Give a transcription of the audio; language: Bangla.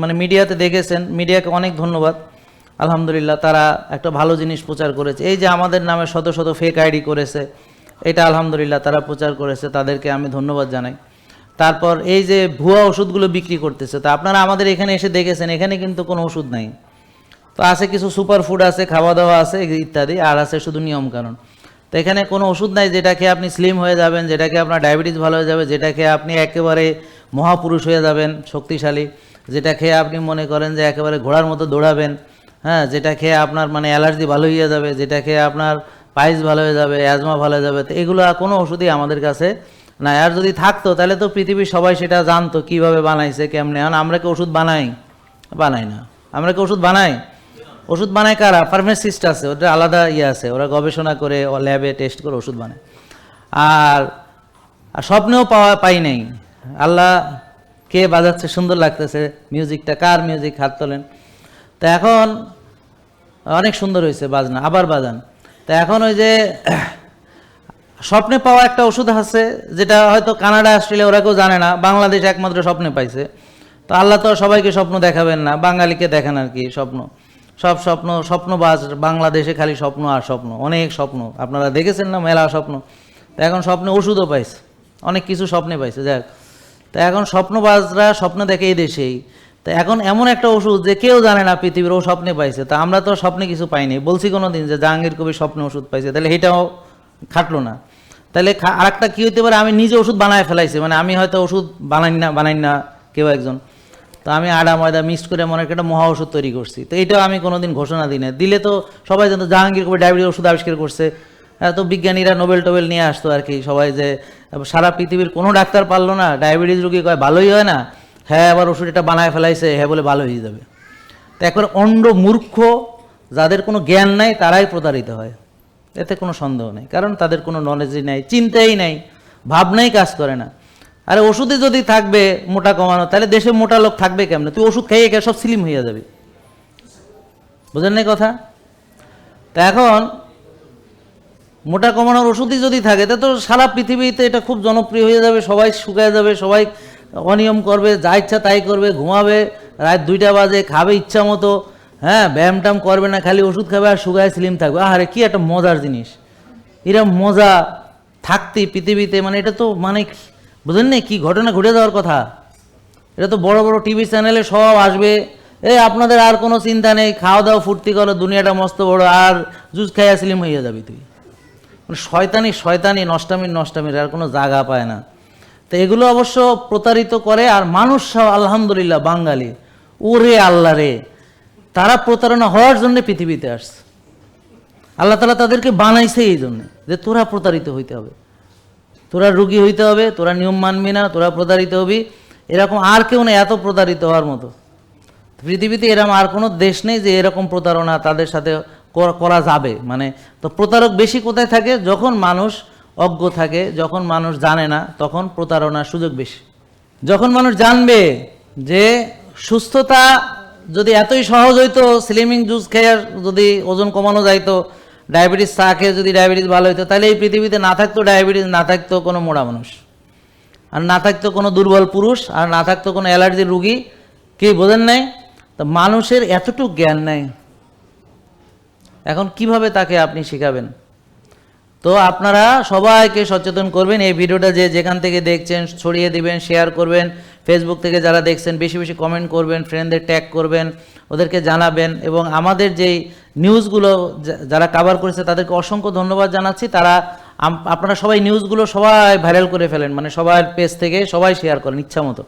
মানে মিডিয়াতে দেখেছেন, মিডিয়াকে অনেক ধন্যবাদ। আলহামদুলিল্লাহ, তারা একটা ভালো জিনিস প্রচার করেছে। এই যে আমাদের নামে শত শত ফেক আইডি করেছে, এটা আলহামদুলিল্লাহ তারা প্রচার করেছে, তাদেরকে আমি ধন্যবাদ জানাই। তারপর এই যে ভুয়া ওষুধগুলো বিক্রি করতেছে, তা আপনারা আমাদের এখানে এসে দেখেছেন, এখানে কিন্তু কোনো ওষুধ নাই। তো আছে কিছু সুপার ফুড আছে খাওয়া দাওয়া আছে, ইত্যাদি, আর আছে শুধু নিয়মকানুন। তো এখানে কোনো ওষুধ নাই, যেটা খেয়ে আপনি স্লিম হয়ে যাবেন, যেটা খেয়ে আপনার ডায়াবেটিস ভালো হয়ে যাবে, যেটা খেয়ে আপনি একেবারে মহাপুরুষ হয়ে যাবেন, শক্তিশালী। যেটা খেয়ে আপনি মনে করেন যে একেবারে ঘোড়ার মতো দৌড়াবেন হ্যাঁ যেটা খেয়ে আপনার মানে অ্যালার্জি ভালো হয়ে যাবে, যেটা খেয়ে আপনার পাইস ভালো হয়ে যাবে, অ্যাজমা ভালো হয়ে যাবে, তো এগুলো কোনো ওষুধই আমাদের কাছে না আর যদি থাকতো, তাহলে তো পৃথিবীর সবাই সেটা জানতো, কীভাবে বানাইছে, কেমনে, এখন আমরা কি ওষুধ বানাই? বানাই না। আমরা কি ওষুধ বানাই? ওষুধ বানায় কারা? ফার্মাসিস্ট আছে ওটা আলাদা ইয়ে আছে, ওরা গবেষণা করে ল্যাবে টেস্ট করে ওষুধ বানায়। আর স্বপ্নেও পাওয়া, পাই নাই। আল্লাহ কে বাজাচ্ছে, সুন্দর লাগতেছে মিউজিকটা কার মিউজিক হাত তোলেন। তো এখন, অনেক সুন্দর হয়েছে বাজনা, আবার বাজান। তো এখন ওই যে, স্বপ্নে পাওয়া একটা ওষুধ আছে, যেটা হয়তো কানাডা, অস্ট্রেলিয়া, ওরা কেউ জানে না, বাংলাদেশ একমাত্র স্বপ্নে পাইছে। তো আল্লাহ তো সবাইকে স্বপ্ন দেখাবেন না, বাঙালিকে দেখেন আর কি স্বপ্ন। সব স্বপ্ন স্বপ্নবাজ বাংলাদেশে খালি স্বপ্ন আর স্বপ্ন, অনেক স্বপ্ন। আপনারা দেখেছেন না, মেলা স্বপ্ন। তো এখন স্বপ্নে ওষুধও পাইছে, অনেক কিছু স্বপ্নে পাইছে যাক তো এখন স্বপ্নবাজরা স্বপ্ন দেখে এই দেশেই। তা এখন এমন একটা ওষুধ যে কেউ জানে না পৃথিবীর ও স্বপ্নে পাইছে। তা আমরা তো স্বপ্নে কিছু পাইনি। বলছি কোনো দিন যে জাহাঙ্গীর কবির স্বপ্নে ওষুধ পাইছে। তাহলে এটাও খাটলো না। তাহলে খা- আরেকটা কী হতে পারে? আমি নিজে ওষুধ বানায় ফেলাইছি। মানে আমি হয়তো ওষুধ বানাই না বানাই না কেউ একজন। তো আমি আডা ময়দা মিক্সড করে মনে একটা মহা ওষুধ তৈরি করছি। তো এটাও আমি কোনোদিন ঘোষণা দিই না দিলে তো সবাই জানতো জাহাঙ্গীর কবির ডায়াবেটিস ওষুধ আবিষ্কার করছে। তো বিজ্ঞানীরা নোবেল টোবেল নিয়ে আসতো আর কি। সবাই যে, সারা পৃথিবীর কোনো ডাক্তার পারল না। ডায়াবেটিস রোগী কয়, ভালোই হয় না? হ্যাঁ আবার ওষুধ এটা বানায় ফেলাইছে হ্যাঁ বলে ভালো হয়ে যাবে। তো একবার অন্ড মূর্খ, যাদের কোনো জ্ঞান নাই, তারাই প্রতারিত হয়। এতে কোনো সন্দেহ নেই, কারণ তাদের কোনো নলেজই নাই, চিন্তাই নাই, ভাবনাই কাজ করে না। আরে ওষুধে যদি থাকবে মোটা কমানো, তাহলে দেশে মোটা লোক থাকবে কেমনে? তুই ওষুধ খাইয়ে সব স্লিম হয়ে যাবে। বুঝেন নাই কথা? তা এখন মোটা কমানোর ওষুধই যদি থাকে, তা তো সারা পৃথিবীতে এটা খুব জনপ্রিয় হয়ে যাবে, সবাই শুকায় যাবে, সবাই অনিয়ম করবে, যা ইচ্ছা তাই করবে, ঘুমাবে, রাত দুইটা বাজে, খাবে ইচ্ছা মতো হ্যাঁ ব্যায়াম ট্যাম করবে না, খালি ওষুধ খাবে আর শুকায় স্লিম থাকবে। আরে কি একটা মজার জিনিস। এরকম মজা থাকতে পৃথিবীতে মানে এটা তো মানে বুঝলেন না, কি ঘটনা ঘটে যাওয়ার কথা? এটা তো বড় বড় টিভি চ্যানেলে সব আসবে। এ, আপনাদের আর কোনো চিন্তা নেই, খাওয়া দাওয়া ফুর্তি করো, দুনিয়াটা মস্ত বড়, আর জুস খাইয়া স্লিম হইয়া যাবি তুই। শয়তানি শয়তানি নষ্টামির নষ্টামির আর কোনো জায়গা পায় না। তো এগুলো অবশ্য প্রতারিত করে, আর মানুষ আলহামদুলিল্লাহ বাঙালি। ওরে আল্লাহ রে, তারা প্রতারণা হওয়ার জন্য পৃথিবীতে আসছে। আল্লাহ তালা তাদেরকে বানাইছে এই জন্য, যে তোরা প্রতারিত হইতে হবে। তোরা রুগী হইতে হবে, তোরা নিয়ম মানবি না, তোরা প্রতারিত হবি। এরকম আর কেউ নেই এত প্রতারিত হওয়ার মতো। পৃথিবীতে এরকম আর কোনো দেশ নেই যে এরকম প্রতারণা তাদের সাথে কর- যাবে। মানে তো প্রতারক বেশি কোথায় থাকে? যখন মানুষ অজ্ঞ থাকে, যখন মানুষ জানে না, তখন প্রতারণার সুযোগ বেশি। যখন মানুষ জানবে যে সুস্থতা যদি এতই সহজ হইতো স্লিমিং জুস খেয়ে যদি ওজন কমানো যাইতো ডায়াবেটিস চা খেয়ে যদি ডায়াবেটিস ভালো হইতো, তাহলে এই পৃথিবীতে না থাকতো ডায়াবেটিস না থাকতো কোনো মোড়া মানুষ। আর না থাকতো কোনো দুর্বল পুরুষ, আর না থাকতো কোনো অ্যালার্জির রুগী কি বোঝেন নাই? তো মানুষের এতটুকু জ্ঞান নাই। এখন কীভাবে তাকে আপনি শেখাবেন? তো আপনারা সবাইকে সচেতন করবেন, এই ভিডিওটা যে যেখান থেকে দেখছেন ছড়িয়ে দিবেন শেয়ার করবেন ফেসবুক থেকে যারা দেখছেন, বেশি বেশি কমেন্ট করবেন ফ্রেন্ডদের ট্যাগ করবেন, ওদেরকে জানাবেন এবং আমাদের যেই নিউজগুলো যারা কাভার করেছে তাদেরকে অসংখ্য ধন্যবাদ জানাচ্ছি। তারা আপনারা সবাই নিউজগুলো সবাই ভাইরাল করে ফেলেন মানে সবার পেজ থেকে সবাই শেয়ার করেন, ইচ্ছা মতো।